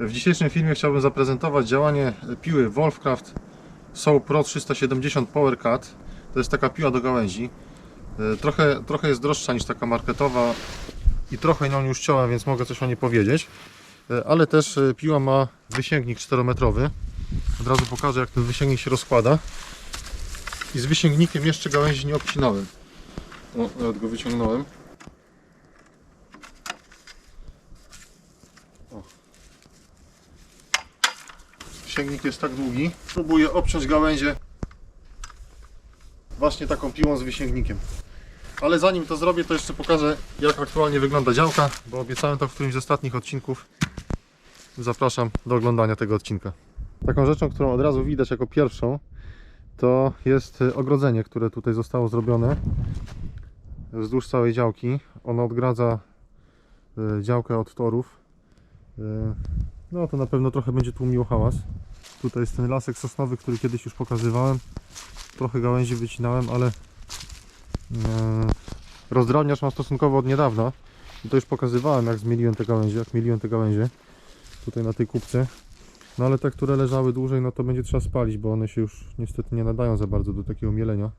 W dzisiejszym filmie chciałbym zaprezentować działanie piły Wolfcraft Soul Pro 370 Power Cut. To jest taka piła do gałęzi. E, Trochę, trochę jest droższa niż taka marketowa i trochę nią już ciąłem, więc mogę coś o niej powiedzieć. E, Ale też e, piła ma wysięgnik 4-metrowy. Od razu pokażę jak ten wysięgnik się rozkłada. I z wysięgnikiem jeszcze gałęzi nie obcinałem. O, nawet go wyciągnąłem. Sięgnik jest tak długi. Próbuję obciąć gałęzie właśnie taką piłą z wysięgnikiem. Ale zanim to zrobię, to jeszcze pokażę jak aktualnie wygląda działka, bo obiecałem to w którymś z ostatnich odcinków. Zapraszam do oglądania tego odcinka. Taką rzeczą, którą od razu widać jako pierwszą, to jest ogrodzenie, które tutaj zostało zrobione wzdłuż całej działki. Ono odgradza y, działkę od torów. Y, No to na pewno trochę będzie tłumiło hałas. Tutaj jest ten lasek sosnowy, który kiedyś już pokazywałem. Trochę gałęzi wycinałem, ale e, rozdrabniacz mam stosunkowo od niedawna. I to już pokazywałem, jak zmieliłem te gałęzie, jak mieliłem te gałęzie tutaj na tej kubce. No ale te, które leżały dłużej, no to będzie trzeba spalić, bo one się już niestety nie nadają za bardzo do takiego mielenia.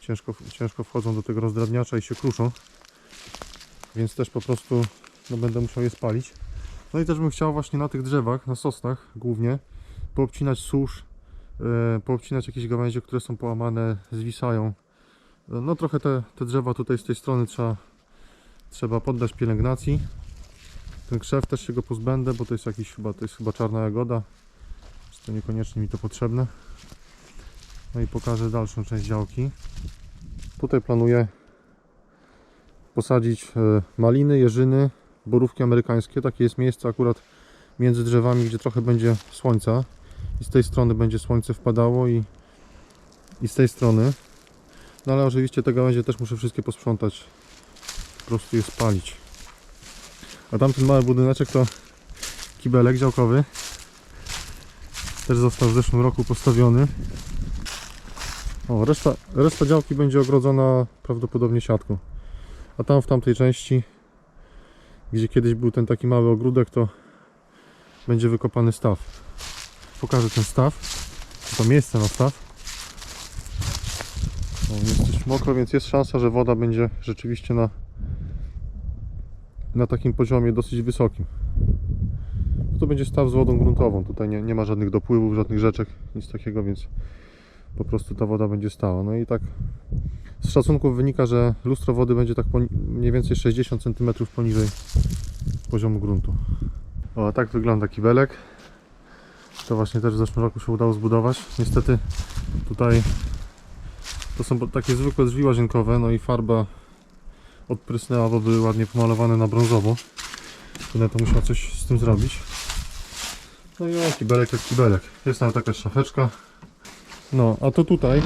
Ciężko, ciężko wchodzą do tego rozdrabniacza i się kruszą. Więc też po prostu no, będę musiał je spalić. No i też bym chciał właśnie na tych drzewach, na sosnach głównie, poobcinać susz, e, poobcinać jakieś gałęzie, które są połamane, zwisają. E, No trochę te, te drzewa tutaj z tej strony trzeba, trzeba poddać pielęgnacji. Ten krzew też się go pozbędę, bo to jest jakiś chyba, to jest chyba czarna jagoda. To niekoniecznie mi to potrzebne. No i pokażę dalszą część działki. Tutaj planuję posadzić e, maliny, jeżyny, borówki amerykańskie. Takie jest miejsce akurat między drzewami, gdzie trochę będzie słońca. I z tej strony będzie słońce wpadało i, i z tej strony. No ale oczywiście te gałęzie też muszę wszystkie posprzątać. Po prostu je spalić. A tamten mały budyneczek to kibelek działkowy. Też został w zeszłym roku postawiony. O, reszta, reszta działki będzie ogrodzona prawdopodobnie siatką. A tam w tamtej części gdzie kiedyś był ten taki mały ogródek, to będzie wykopany staw. Pokażę ten staw, to miejsce na staw. O, jest dość mokro, więc jest szansa, że woda będzie rzeczywiście na, na takim poziomie dosyć wysokim. To będzie staw z wodą gruntową. Tutaj nie, nie ma żadnych dopływów, żadnych rzeczek, nic takiego, więc po prostu ta woda będzie stała. No i tak z szacunków wynika, że lustro wody będzie tak mniej więcej 60 cm poniżej poziomu gruntu. O, a tak wygląda kibelek. To właśnie też w zeszłym roku się udało zbudować. Niestety tutaj to są takie zwykłe drzwi łazienkowe, no i farba odprysnęła, bo były ładnie pomalowane na brązowo. Będę to musiał coś z tym zrobić. No i o, kibelek jak kibelek. Jest tam taka szafeczka. No, a to tutaj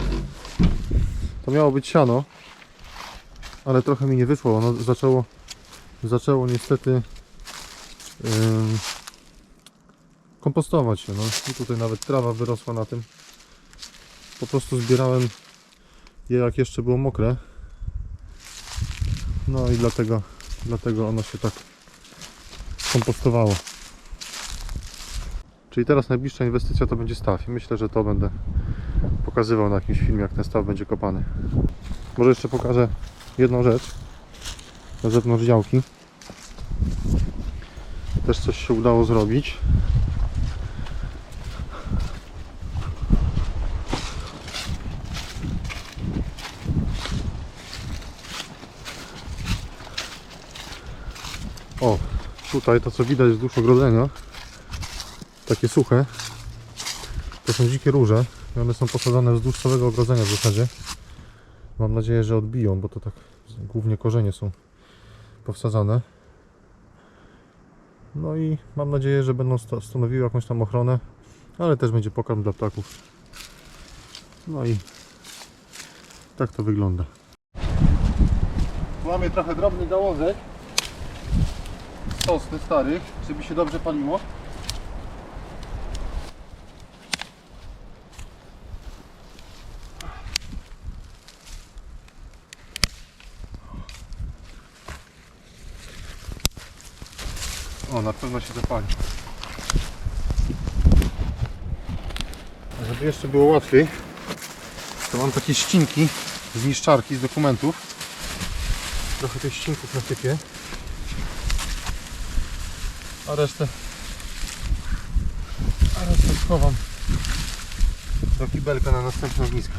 to miało być siano, ale trochę mi nie wyszło. Ono zaczęło, zaczęło niestety ym, kompostować się. No. I tutaj nawet trawa wyrosła na tym. Po prostu zbierałem je jak jeszcze było mokre. No i dlatego, dlatego ono się tak kompostowało. Czyli teraz najbliższa inwestycja to będzie staw i myślę, że to będę pokazywał na jakimś filmie, jak ten staw będzie kopany. Może jeszcze pokażę jedną rzecz na zewnątrz działki. Też coś się udało zrobić. O, tutaj to co widać wzdłuż ogrodzenia, takie suche, to są dzikie róże. I one są posadzone wzdłuż całego ogrodzenia w zasadzie. Mam nadzieję, że odbiją, bo to tak głównie korzenie są powsadzane. No i mam nadzieję, że będą sta- stanowiły jakąś tam ochronę, ale też będzie pokarm dla ptaków. No i tak to wygląda. Mamy trochę drobny gałązek sosny starych, żeby się dobrze paliło. O, na pewno się zapali. Żeby jeszcze było łatwiej, to mam takie ścinki z niszczarki, z dokumentów. Trochę tych ścinków na typie. A resztę a resztę schowam do kibelka na następne ognisko.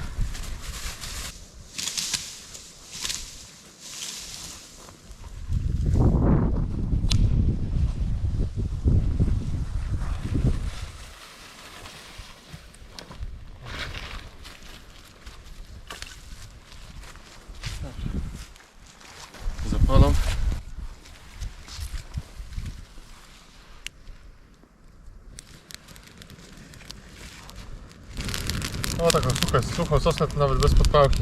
O taką suchą, suchą sosnę to nawet bez podpałki.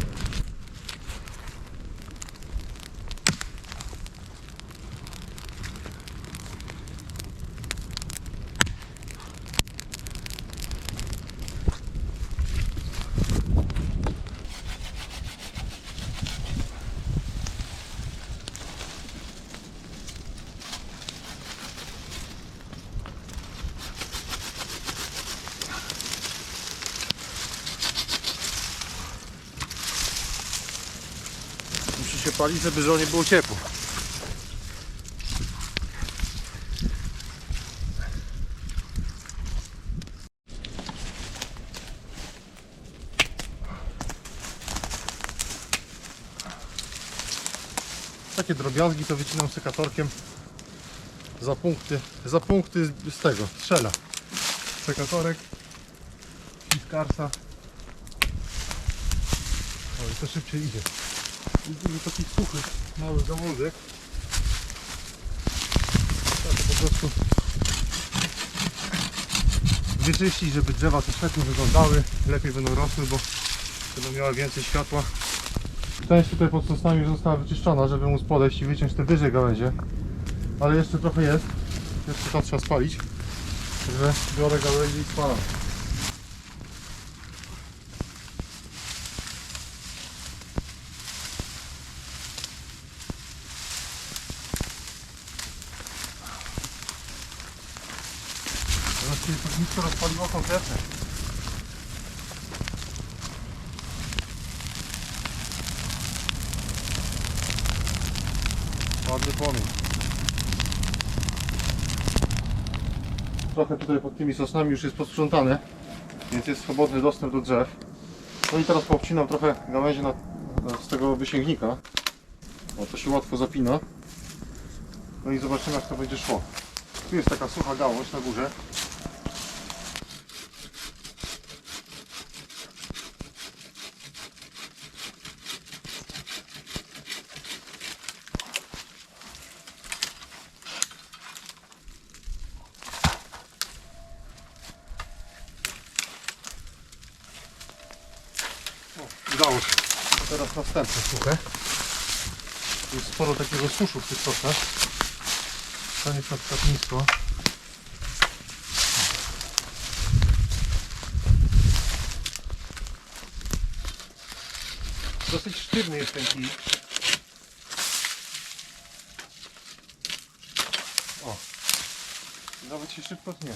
Musi się palić, żeby żonie było ciepło. Takie drobiazgi to wycinam sekatorkiem za punkty, za punkty z- tego, strzela. Sekatorek, piskarsa. O, i to szybciej idzie. I dużo takich suchych, małych gałązek. Trzeba to po prostu wyczyścić, żeby drzewa te świetnie wyglądały, lepiej będą rosły, bo będą miały więcej światła. Część tutaj pod sosnami już została wyczyszczona, żeby móc podejść i wyciąć te wyżej gałęzie. Ale jeszcze trochę jest. Jeszcze to trzeba spalić. Także biorę gałęzie i spalam. Teraz się rozpaliło konkretnie. Ładny płomień. Trochę tutaj pod tymi sosnami już jest posprzątane, więc jest swobodny dostęp do drzew. No i teraz poobcinam trochę gałęzi na, z tego wysięgnika. To się łatwo zapina. No i zobaczymy jak to będzie szło. Tu jest taka sucha gałąź na górze. Się. Teraz następne suche. Jest sporo takiego suszu w tych sosnach. To jest na przykład nisko. Dosyć sztywny jest ten kij. O. Nawet się szybko tnie.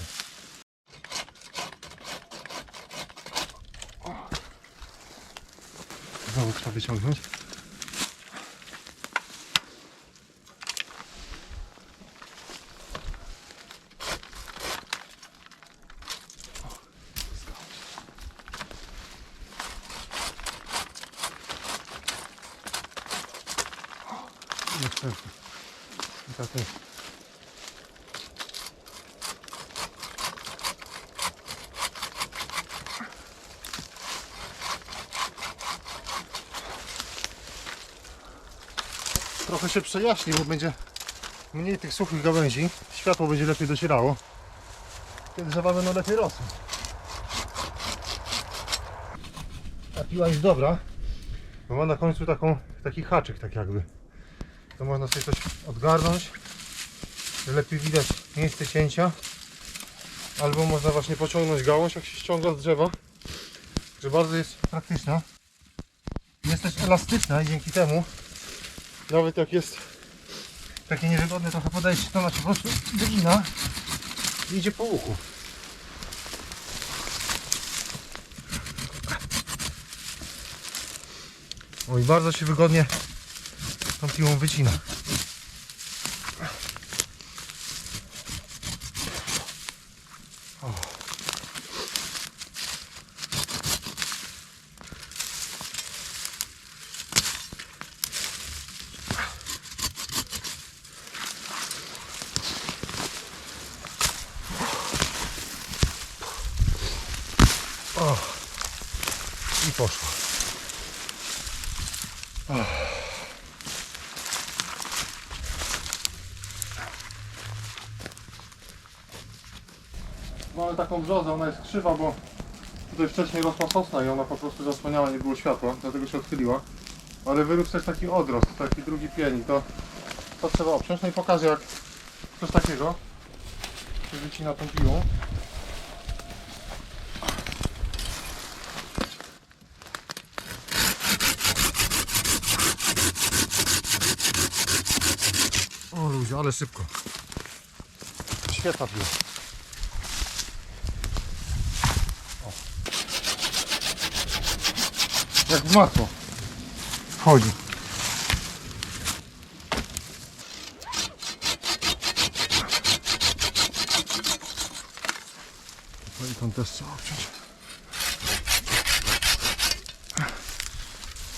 Znowu trzeba wyciągnąć. Następny. I tak jest. Trochę się przejaśni, bo będzie mniej tych suchych gałęzi. Światło będzie lepiej docierało. Te drzewa będą lepiej rosły. Ta piła jest dobra, bo ma na końcu taką, taki haczyk tak jakby to można sobie coś odgarnąć lepiej widać miejsce cięcia albo można właśnie pociągnąć gałąź jak się ściąga z drzewa że bardzo jest praktyczna jest też elastyczna i dzięki temu nawet jak jest takie niewygodne trochę podejście, to znaczy po prostu drina idzie po łuku. Oj, bardzo się wygodnie tą piłą wycina. Poszło. Mamy taką brzozę, ona jest krzywa, bo tutaj wcześniej rosła sosna i ona po prostu zasłaniała, nie było światła, dlatego się odchyliła. Ale wyrósł też taki odrost, taki drugi pień to, to trzeba obciąć. No i pokażę jak coś takiego się wycina tą piłą. O ludzie, ale szybko. Świetna piła. Jak w masło. Wchodzi. No i tą też trzeba obciąć.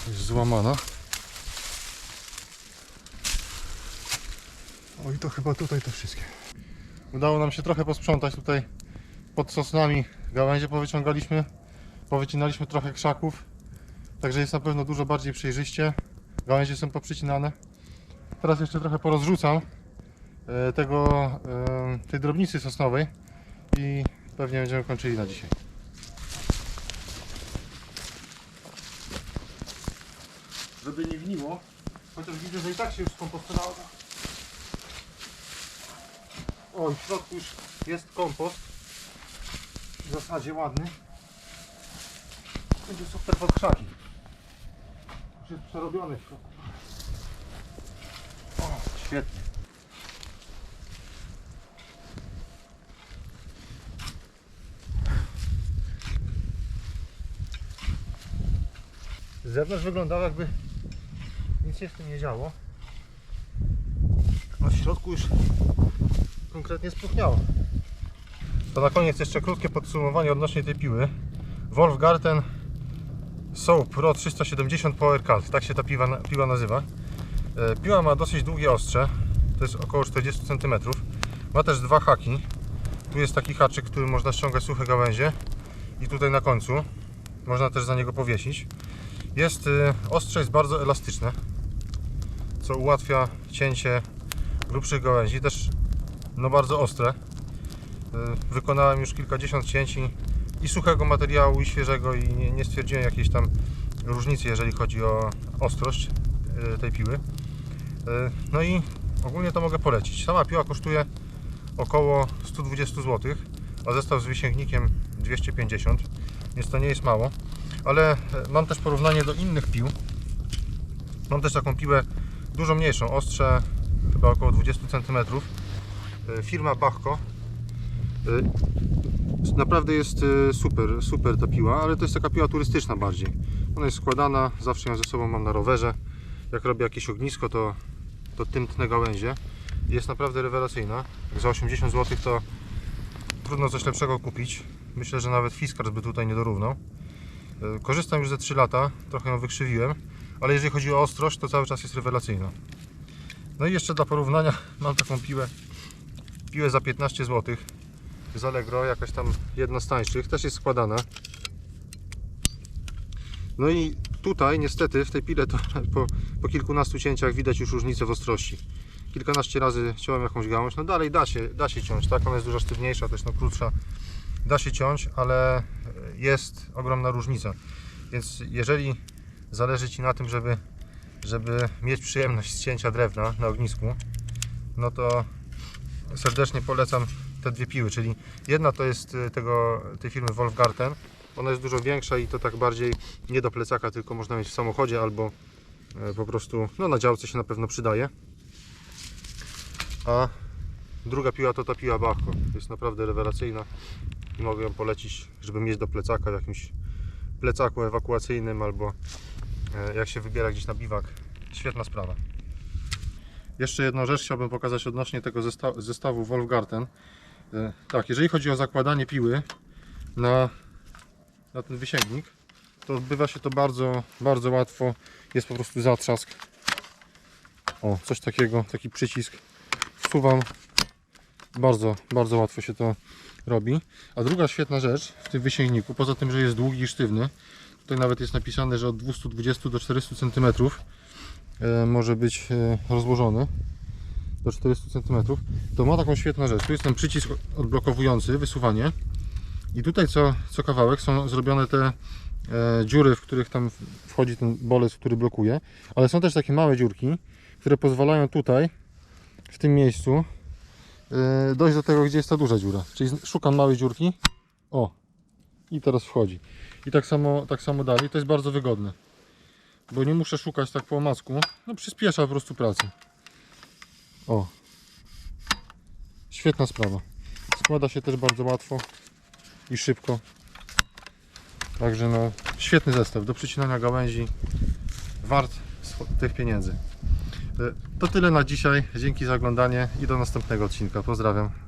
Jest złamana. O i to chyba tutaj te wszystkie. Udało nam się trochę posprzątać tutaj pod sosnami. Gałęzie powyciągaliśmy, powycinaliśmy trochę krzaków. Także jest na pewno dużo bardziej przejrzyście. Gałęzie są poprzycinane. Teraz jeszcze trochę porozrzucam e, tego, e, tej drobnicy sosnowej i pewnie będziemy kończyli na dzisiaj. Żeby nie gniło, chociaż widzę, że i tak się już skompostowało. O, w środku już jest kompost. W zasadzie ładny. Będzie super pod krzaki. Już jest przerobiony w środku. O, świetnie. Z zewnątrz wyglądało jakby nic się z tym nie działo. A w środku już konkretnie spróchniało. To na koniec jeszcze krótkie podsumowanie odnośnie tej piły. Wolfgarten Soap Pro 370 Power Cut, tak się ta piła, piła nazywa. E, Piła ma dosyć długie ostrze, to jest około 40 cm. Ma też dwa haki. Tu jest taki haczyk, który można ściągać suche gałęzie i tutaj na końcu można też za niego powiesić. Jest e, ostrze jest bardzo elastyczne, co ułatwia cięcie grubszych gałęzi, też no bardzo ostre. Y, Wykonałem już kilkadziesiąt cięć i, suchego materiału, i świeżego i nie, nie stwierdziłem jakiejś tam różnicy, jeżeli chodzi o ostrość y, tej piły. Y, No i ogólnie to mogę polecić. Sama piła kosztuje około 120 zł, a zestaw z wysięgnikiem 250, więc to nie jest mało. Ale e, mam też porównanie do innych pił. Mam też taką piłę dużo mniejszą, ostrze chyba około 20 cm. E, Firma Bachko. E, Naprawdę jest e, super, super ta piła, ale to jest taka piła turystyczna bardziej. Ona jest składana, zawsze ją ze sobą mam na rowerze. Jak robię jakieś ognisko, to, to tym tnę gałęzie. Jest naprawdę rewelacyjna. Jak za 80 zł to trudno coś lepszego kupić. Myślę, że nawet Fiskars by tutaj nie dorównał. Korzystam już ze 3 lata, trochę ją wykrzywiłem, ale jeżeli chodzi o ostrość, to cały czas jest rewelacyjna. No i jeszcze dla porównania mam taką piłę, piłę za 15 zł z Allegro, jakaś tam jedna z tańszych, też jest składana. No i tutaj niestety w tej pile to po, po kilkunastu cięciach widać już różnicę w ostrości. Kilkanaście razy ciąłem jakąś gałąź, no dalej da się, da się ciąć, tak? Ona jest dużo sztywniejsza, też no krótsza. Da się ciąć, ale jest ogromna różnica. Więc jeżeli zależy Ci na tym, żeby żeby mieć przyjemność z cięcia drewna na ognisku, no to serdecznie polecam te dwie piły, czyli jedna to jest y, tego, tej firmy Wolfgarten, ona jest dużo większa i to tak bardziej nie do plecaka, tylko można mieć w samochodzie albo e, po prostu no, na działce się na pewno przydaje. A druga piła to ta piła Bachko, jest naprawdę rewelacyjna i mogę ją polecić, żeby mieć do plecaka w jakimś plecaku ewakuacyjnym albo e, jak się wybiera gdzieś na biwak. Świetna sprawa. Jeszcze jedną rzecz chciałbym pokazać odnośnie tego zesta- zestawu Wolfgarten. E, Tak, jeżeli chodzi o zakładanie piły na, na ten wysięgnik, to odbywa się to bardzo, bardzo łatwo. Jest po prostu zatrzask. O, coś takiego, taki przycisk. Wsuwam. Bardzo, bardzo łatwo się to robi. A druga świetna rzecz w tym wysięgniku, poza tym, że jest długi i sztywny, tutaj nawet jest napisane, że od 220 do 400 cm może być e, rozłożony do 400 cm, to ma taką świetną rzecz. Tu jest ten przycisk odblokowujący, wysuwanie. I tutaj co, co kawałek są zrobione te e, dziury, w których tam wchodzi ten bolec, który blokuje. Ale są też takie małe dziurki, które pozwalają tutaj, w tym miejscu, e, dojść do tego, gdzie jest ta duża dziura. Czyli szukam małej dziurki. O! I teraz wchodzi. I tak samo, tak samo dalej. To jest bardzo wygodne. Bo nie muszę szukać tak po omacku. No przyspiesza po prostu pracę. O. Świetna sprawa. Składa się też bardzo łatwo i szybko. Także no, świetny zestaw do przycinania gałęzi. Wart tych pieniędzy. E, To tyle na dzisiaj. Dzięki za oglądanie i do następnego odcinka. Pozdrawiam.